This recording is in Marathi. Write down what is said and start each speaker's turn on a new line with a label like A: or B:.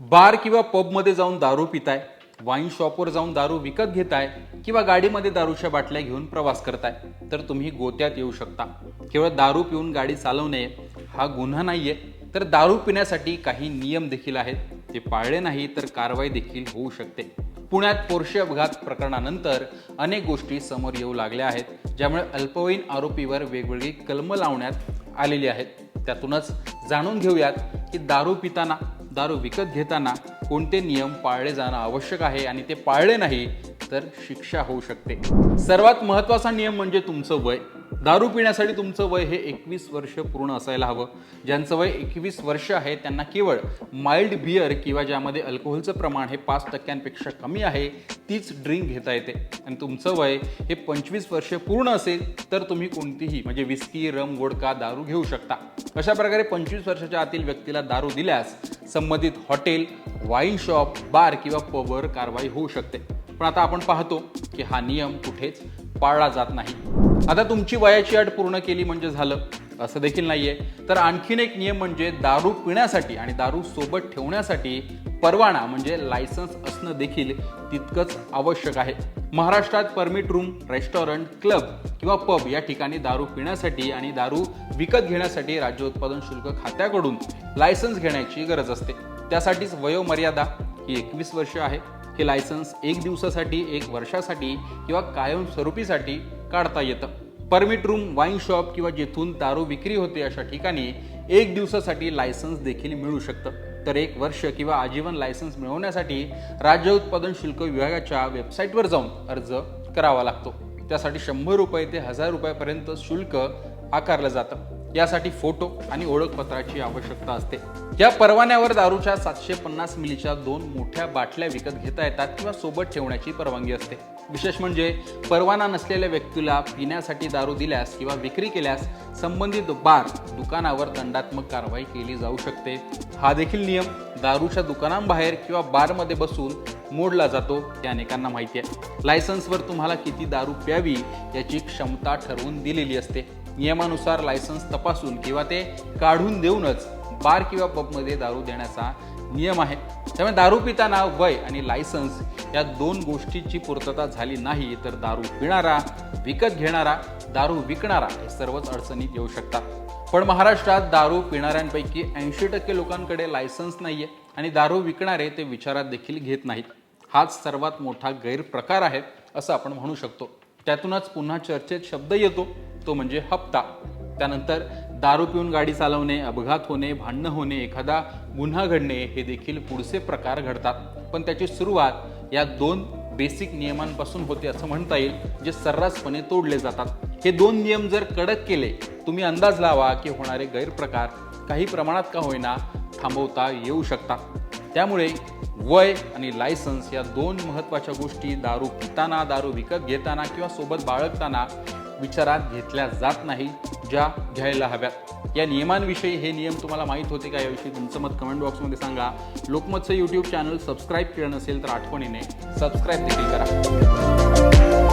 A: बार किंवा पबमध्ये जाऊन दारू पिताय वाईन शॉपवर जाऊन दारू विकत घेताय किंवा गाडीमध्ये दारूच्या बाटल्या घेऊन प्रवास करताय तर तुम्ही गोत्यात येऊ शकता. केवळ दारू पिऊन गाडी चालवणे हा गुन्हा नाहीये. तर दारू पिण्यासाठी काही नियम देखील आहेत. ते पाळले नाही तर कारवाई देखील होऊ शकते. पुण्यात पोर्शे अपघात प्रकरणानंतर अनेक गोष्टी समोर येऊ लागल्या आहेत ज्यामुळे अल्पवयीन आरोपीवर वेगवेगळी कलमं लावण्यात आलेली आहेत. त्यातूनच जाणून घेऊयात की दारू पिताना दारू विकत घेताना कोणते नियम पाळले जाणं आवश्यक आहे आणि ते पाळले नाही तर शिक्षा होऊ शकते. सर्वात महत्त्वाचा नियम म्हणजे तुमचं वय. दारू पिण्यासाठी तुमचं वय हे एकवीस वर्ष पूर्ण असायला हवं. ज्यांचं वय एकवीस वर्ष आहे त्यांना केवळ माइल्ड बियर किंवा ज्यामध्ये अल्कोहोलचं प्रमाण हे पाच टक्क्यांपेक्षा कमी आहे तीच ड्रिंक घेता येते. आणि तुमचं वय हे पंचवीस वर्ष पूर्ण असेल तर तुम्ही कोणतीही म्हणजे विस्की रम वोडका दारू घेऊ शकता. अशा प्रकारे पंचवीस वर्षाच्या आतील व्यक्तीला दारू दिल्यास संबंधित हॉटेल वाईन शॉप बार किंवा पबवर कारवाई होऊ शकते. पण आता आपण पाहतो की हा नियम कुठेच पाळला जात नाही. आता तुमची वयाची अट पूर्ण केली म्हणजे झालं. असं देखील नाहीये. तर आणखीन एक नियम म्हणजे दारू पिण्यासाठी आणि दारू सोबत ठेवण्यासाठी परवाना म्हणजे लायसन्स असणं देखील तितकंच आवश्यक आहे. महाराष्ट्रात परमिट रूम रेस्टॉरंट क्लब किंवा पब या ठिकाणी दारू पिण्यासाठी आणि दारू विकत घेण्यासाठी राज्य उत्पादन शुल्क खात्याकडून लायसन्स घेण्याची गरज असते. त्यासाठीच वयोमर्यादा ही एकवीस वर्ष आहे. हे लायसन्स एक दिवसासाठी एक वर्षासाठी किंवा कायमस्वरूपीसाठी काढता येतं. परमिट रूम वाईन शॉप किंवा जेथून दारू विक्री होते अशा ठिकाणी एक दिवसासाठी लायसन्स देखील मिळू शकतं. तर एक वर्ष किंवा आजीवन लायसन्स मिळवण्यासाठी राज्य उत्पादन शुल्क विभागाच्या वेबसाईटवर जाऊन अर्ज करावा लागतो. त्यासाठी शंभर रुपये ते हजार रुपयापर्यंत शुल्क आकारलं जातं. यासाठी फोटो आणि ओळखपत्राची आवश्यकता असते. या परवान्यावर दारूच्या सातशे पन्नास मिलीच्या दोन मोठ्या बाटल्या विकत घेता येतात किंवा सोबत ठेवण्याची परवानगी असते. विशेष म्हणजे परवाना नसलेल्या व्यक्तीला पिण्यासाठी दारू दिल्यास किंवा विक्री केल्यास संबंधित बार दुकानावर दंडात्मक कारवाई केली जाऊ शकते. हा देखील नियम दारूच्या दुकानांबाहेर किंवा बारमध्ये बसून मोडला जातो हे अनेकांना माहिती आहे. लायसन्सवर तुम्हाला किती दारू प्यावी याची क्षमता ठरवून दिलेली असते. नियमानुसार लायसन्स तपासून किंवा ते काढून देऊनच बार किंवा पबमध्ये दारू देण्याचा नियम आहे. त्यामुळे दारू पिताना वय आणि लायसन्स या दोन गोष्टीची पूर्तता झाली नाही तर दारू पिणारा विकत घेणारा दारू विकणारा हे सर्वच अडचणीत येऊ शकतात. पण महाराष्ट्रात दारू पिणाऱ्यांपैकी ऐंशी टक्के लोकांकडे लायसन्स नाहीये आणि दारू विकणारे ते विचारात देखील घेत नाहीत. हाच सर्वात मोठा गैरप्रकार आहे असं आपण म्हणू शकतो. त्यातूनच पुन्हा चर्चेत शब्द येतो. तो म्हणजे हप्ता. त्यानंतर दारू पिऊन गाडी चालवणे अपघात होणे भांडणं होणे एखादा गुन्हा घडणे हे देखील पुढचे प्रकार घडतात. पण त्याची सुरुवात या दोन बेसिक नियमांपासून होते असं म्हणता येईल जे सर्रासपणे तोडले जातात. हे दोन नियम जर कडक केले तुम्ही अंदाज लावा की होणारे गैरप्रकार काही प्रमाणात का होईना थांबवता येऊ शकतात. त्यामुळे वय आणि लायसन्स या दोन महत्त्वाच्या गोष्टी दारू पिताना दारू विकत घेताना किंवा सोबत बाळगताना विचारात घेतल्या जात नाही ज्या घ्यायला हव्यात. या नियमांविषयी हे नियम तुम्हाला माहीत होते का? याविषयी तुमचं मत कमेंट बॉक्समध्ये सांगा. लोकमतचं यूट्यूब चॅनल सबस्क्राईब केलं नसेल तर आठवणीने सबस्क्राईब देखील करा.